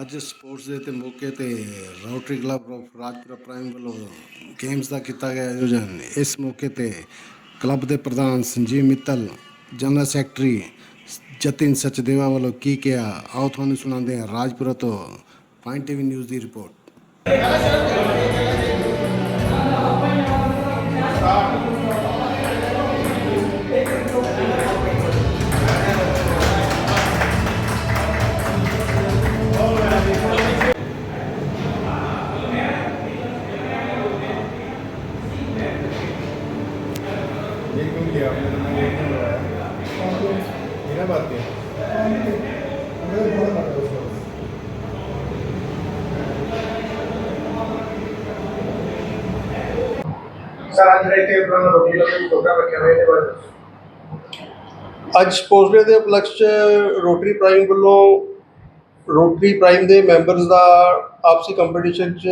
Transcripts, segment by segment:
ਅੱਜ ਸਪੋਰਟਸ ਦੇ ਤੇ ਮੌਕੇ ਤੇ rotary club of Rajpura prime ਵੱਲੋਂ ਗੇਮਸ ਦਾ ਕੀਤਾ ਗਿਆ ਆਯੋਜਨ। ਇਸ ਮੌਕੇ ਤੇ ਕਲੱਬ ਦੇ ਪ੍ਰਧਾਨ ਸੰਜੀਵ ਮਿੱਤਲ, ਜਨਰਲ ਸੈਕਟਰੀ ਜਤਿਨ ਸਚਦੇਵਾ ਵੱਲੋਂ ਕੀ ਕਿਹਾ, ਆਓ ਤੁਹਾਨੂੰ ਸੁਣਾਉਂਦੇ ਹਾਂ ਰਾਜਪੁਰਾ ਤੋਂ ਪੁਆਇੰਟ ਟੀਵੀ ਨਿਊਜ਼ ਦੀ ਰਿਪੋਰਟ। बिल्कुल किया आपने तो मैंने एक लगाया मेरा बात क्या ਸਰ ਅੱਜ ਦੇ ਤੇ ਆਪਣਾ ਰੋਟੀ ਦਾ ਕੋਈ ਪ੍ਰੋਗਰਾਮ ਰੱਖਿਆ ਹੋਇਆ ਇਹਦੇ ਬਾਰੇ ਦੱਸੋ। ਅੱਜ ਸਪੋਰਟਸ ਡੇ ਦੇ ਉਪਲਕਸ਼ 'ਚ ਰੋਟਰੀ ਪ੍ਰਾਈਮ ਵੱਲੋਂ ਰੋਟਰੀ ਪ੍ਰਾਈਮ ਦੇ ਮੈਂਬਰਸ ਦਾ ਆਪਸੀ ਕੰਪੀਟੀਸ਼ਨ 'ਚ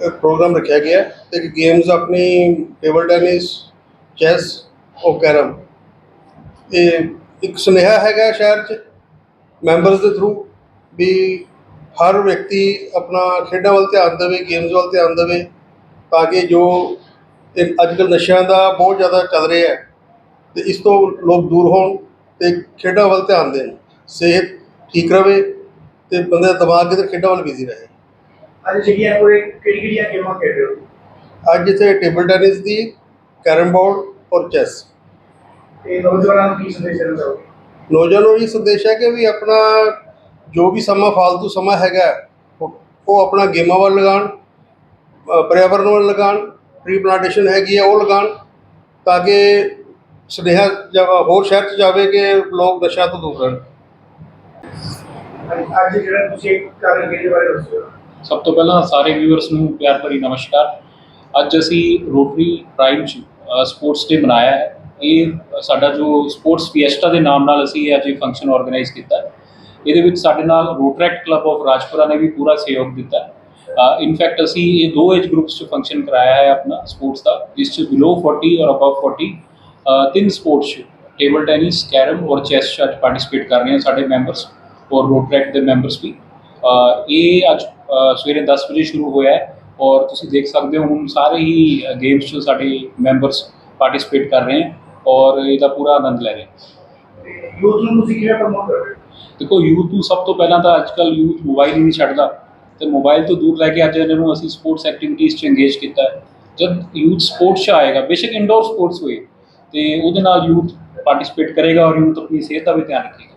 ਇੱਕ ਪ੍ਰੋਗਰਾਮ ਰੱਖਿਆ ਗਿਆ ਹੈ ਤੇ ਗੇਮਸ ਆਪਣੀ ਟੇਬਲ ਟੈਨਿਸ ਚੈਸ ਔਰ ਕੈਰਮ। ਇਹ ਇੱਕ ਸੁਨੇਹਾ ਹੈਗਾ ਸ਼ਹਿਰ 'ਚ ਮੈਂਬਰਸ ਦੇ ਥਰੂ ਵੀ ਹਰ ਵਿਅਕਤੀ ਆਪਣਾ ਖੇਡਾਂ ਵੱਲ ਧਿਆਨ ਦੇਵੇ ਗੇਮਸ ਵੱਲ ਧਿਆਨ ਦੇਵੇ ਤਾਂ ਕਿ ਜੋ ਅੱਜ ਕੱਲ੍ਹ ਨਸ਼ਿਆਂ ਦਾ ਬਹੁਤ ਜ਼ਿਆਦਾ ਚੱਲ ਰਿਹਾ ਹੈ ਤੇ ਇਸ ਤੋਂ ਲੋਕ ਦੂਰ ਹੋਣ ਤੇ ਖੇਡਾਂ ਵੱਲ ਧਿਆਨ ਦੇਣ। ਸਿਹਤ ਠੀਕ ਰਵੇ ਤੇ ਬੰਦੇ ਦਾ ਦਿਮਾਗ ਕਿਤੇ ਖੇਡਾਂ ਵੱਲ ਬਿਜ਼ੀ ਰਹੇ। ਅੱਜ ਜਿਹੜੀਆਂ ਕੋਈ ਕਿਹੜੀ ਕਿਹੜੀਆਂ ਗੇਮਾਂ ਖੇਡ ਰਹੇ ਹੋ? ਅੱਜ ਇੱਥੇ ਟੇਬਲ ਟੈਨਿਸ ਦੀ ਕੈਰਮ ਬੋਰਡ ਔਰ ਚੈਸ। ਤੇ ਨੌਜਵਾਨਾਂ ਨੂੰ ਕੀ ਸੰਦੇਸ਼ ਦੇਣਾ ਚਾਹੋਗੇ? ਨੌਜਵਾਨਾਂ ਨੂੰ ਇਹ ਸੰਦੇਸ਼ ਹੈ ਕਿ ਵੀ ਆਪਣਾ ਜੋ ਵੀ ਸਮਾਂ ਫालतू ਸਮਾਂ ਹੈਗਾ ਉਹ ਉਹ ਆਪਣਾ ਗੇਮਾਂ ਵੱਲ ਲਗਾਉਣ ਅ, ਪਰਿਆਵਰਨ ਵੱਲ ਲਗਾਉਣ ਟ੍ਰੀ ਪਲਾਂਟੇਸ਼ਨ ਹੈਗੀ ਹੈ ਉਹ ਲਗਾਉਣ ਤਾਂ ਕਿ ਸੁਨੇਹਾ ਜਾ- ਹੋਰ ਸ਼ਹਿਰ 'ਚ ਜਾਵੇ ਕਿ ਲੋਕ ਨਸ਼ਾ ਤੋਂ ਦੂਰ ਰਹਿਣ। ਅੱਜ- ਅੱਜ ਜਿਹੜਾ ਤੁਸੀਂ ਇੱਕ ਕਰ ਰਹੇ ਹੋ ਇਹਦੇ ਬਾਰੇ ਦੱਸੋ ਸਭ ਤੋਂ ਪਹਿਲਾਂ ਸਾਰੇ ਵਿਊਅਰਸ ਨੂੰ ਪਿਆਰ ਭਰੀ ਨਮਸਕਾਰ। ਅੱਜ ਅਸੀਂ ਰੋਟਰੀ ਪ੍ਰਾਈਮ ਚ ਸਪੋਰਟਸ ਡੇ ਮਨਾਇਆ ਹੈ। ਇਹ ਸਾਡਾ ਜੋ ਸਪੋਰਟਸ ਫੀਐਸਟਾ ਦੇ ਨਾਮ ਨਾਲ ਅਸੀਂ ਇਹ ਅੱਜ ਇਹ ਫੰਕਸ਼ਨ ਆਰਗੇਨਾਈਜ਼ ਕੀਤਾ ਇਹਦੇ ਵਿੱਚ ਸਾਡੇ ਨਾਲ ਰੋਟਰੈਕਟ ਕਲੱਬ ਆਫ ਰਾਜਪੁਰਾ ਨੇ ਵੀ ਪੂਰਾ ਸਹਿਯੋਗ ਦਿੱਤਾ ਇਨਫੈਕਟ ਅਸੀਂ ਇਹ ਦੋ ਏਜ ਗਰੁੱਪਸ ਚ ਫੰਕਸ਼ਨ ਕਰਾਇਆ ਹੈ ਆਪਣਾ ਸਪੋਰਟਸ ਦਾ, ਜਿਸ ਚ ਬਿਲੋ 40 ਔਰ ਅਬਵ 40 ਤਿੰਨ ਸਪੋਰਟਸ ਟੇਬਲ ਟੈਨਿਸ ਕੈਰਮ ਔਰ ਚੈਸ ਚ ਅੱਜ ਪਾਰਟਿਸਿਪੇਟ ਕਰ ਰਹੇ ਹਨ ਸਾਡੇ ਮੈਂਬਰਸ ਔਰ ਰੋਟਰੈਕਟ ਦੇ ਮੈਂਬਰਸ ਵੀ। ਇਹ ਅੱਜ ਸਵੇਰੇ 10 ਵਜੇ ਸ਼ੁਰੂ ਹੋਇਆ ਹੈ। ਔਰ ਤੁਸੀਂ ਦੇਖ ਸਕਦੇ ਹੋ ਹੁਣ ਸਾਰੇ ਹੀ ਗੇਮਸ 'ਚ ਸਾਡੇ ਮੈਂਬਰਸ ਪਾਰਟਿਸਿਪੇਟ ਕਰ ਰਹੇ ਹਨ ਔਰ ਇਹਦਾ ਪੂਰਾ ਆਨੰਦ ਲੈ ਰਹੇ ਹਨ ਯੂਥ ਨੂੰ ਤੁਸੀਂ ਕਿਵੇਂ ਪ੍ਰਮੋਟ ਕਰ ਰਹੇ ਦੇਖੋ ਯੂਥ ਨੂੰ ਸਭ ਤੋਂ ਪਹਿਲਾਂ ਤਾਂ ਅੱਜਕੱਲ ਯੂਥ ਮੋਬਾਈਲ ਹੀ ਨਹੀਂ ਛੱਡਦਾ ਤੇ ਮੋਬਾਈਲ ਤੋਂ ਦੂਰ ਲੈ ਕੇ ਅੱਜ ਇਹਨਾਂ ਨੂੰ ਅਸੀਂ ਸਪੋਰਟਸ ਐਕਟੀਵਿਟੀਜ਼ 'ਚ ਇੰਗੇਜ ਕੀਤਾ ਹੈ। ਜਦ ਯੂਥ ਸਪੋਰਟਸ 'ਚ ਆਏਗਾ ਬੇਸ਼ੱਕ ਇੰਡੋਰ ਸਪੋਰਟਸ ਹੋਏ ਤੇ ਉਹਦੇ ਨਾਲ ਯੂਥ ਪਾਰਟਿਸਿਪੇਟ ਕਰੇਗਾ ਔਰ ਯੂਥ ਆਪਣੀ ਸਿਹਤ ਦਾ ਵੀ ਧਿਆਨ ਰੱਖੇਗਾ।